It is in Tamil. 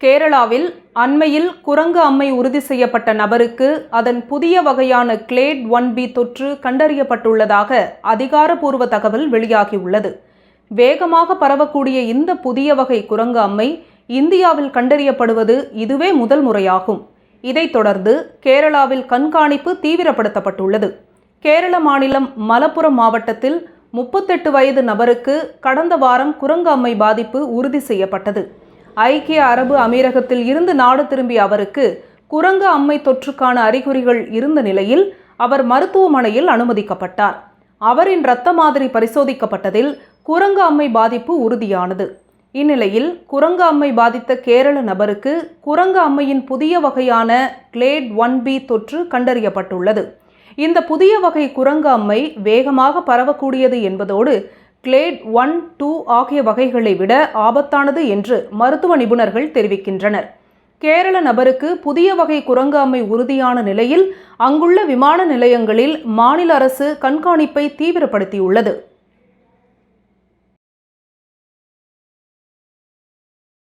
கேரளாவில் அண்மையில் குரங்கு அம்மை உறுதி செய்யப்பட்ட நபருக்கு அதன் புதிய வகையான கிளேட் ஒன் பி தொற்று கண்டறியப்பட்டுள்ளதாக அதிகாரப்பூர்வ தகவல் வெளியாகியுள்ளது. வேகமாக பரவக்கூடிய இந்த புதிய வகை குரங்கு அம்மை இந்தியாவில் கண்டறியப்படுவது இதுவே முதல் முறையாகும். இதைத் தொடர்ந்து கேரளாவில் கண்காணிப்பு தீவிரப்படுத்தப்பட்டுள்ளது. கேரள மாநிலம் மலப்புரம் மாவட்டத்தில் முப்பத்தெட்டு வயது நபருக்கு கடந்த வாரம் குரங்கு அம்மை பாதிப்பு உறுதி செய்யப்பட்டது. ஐக்கிய அரபு அமீரகத்தில் இருந்து நாடு திரும்பிய அவருக்கு குரங்கு அம்மை தொற்றுக்கான அறிகுறிகள் இருந்த நிலையில் அவர் மருத்துவமனையில் அனுமதிக்கப்பட்டார். அவரின் இரத்த மாதிரி பரிசோதிக்கப்பட்டதில் குரங்கு அம்மை பாதிப்பு உறுதியானது. இந்நிலையில் குரங்கு அம்மை பாதித்த கேரள நபருக்கு குரங்கு அம்மையின் புதிய வகையான கிளேட் ஒன் பி தொற்று கண்டறியப்பட்டுள்ளது. இந்த புதிய வகை குரங்கு அம்மை வேகமாக பரவக்கூடியது என்பதோடு கிளேட் ஒன் டூ ஆகிய வகைகளை விட ஆபத்தானது என்று மருத்துவ நிபுணர்கள் தெரிவிக்கின்றனர். கேரள நபருக்கு புதிய வகை குரங்கு அம்மை உறுதியான நிலையில் அங்குள்ள விமான நிலையங்களில் மாநில அரசு கண்காணிப்பை தீவிரப்படுத்தியுள்ளது.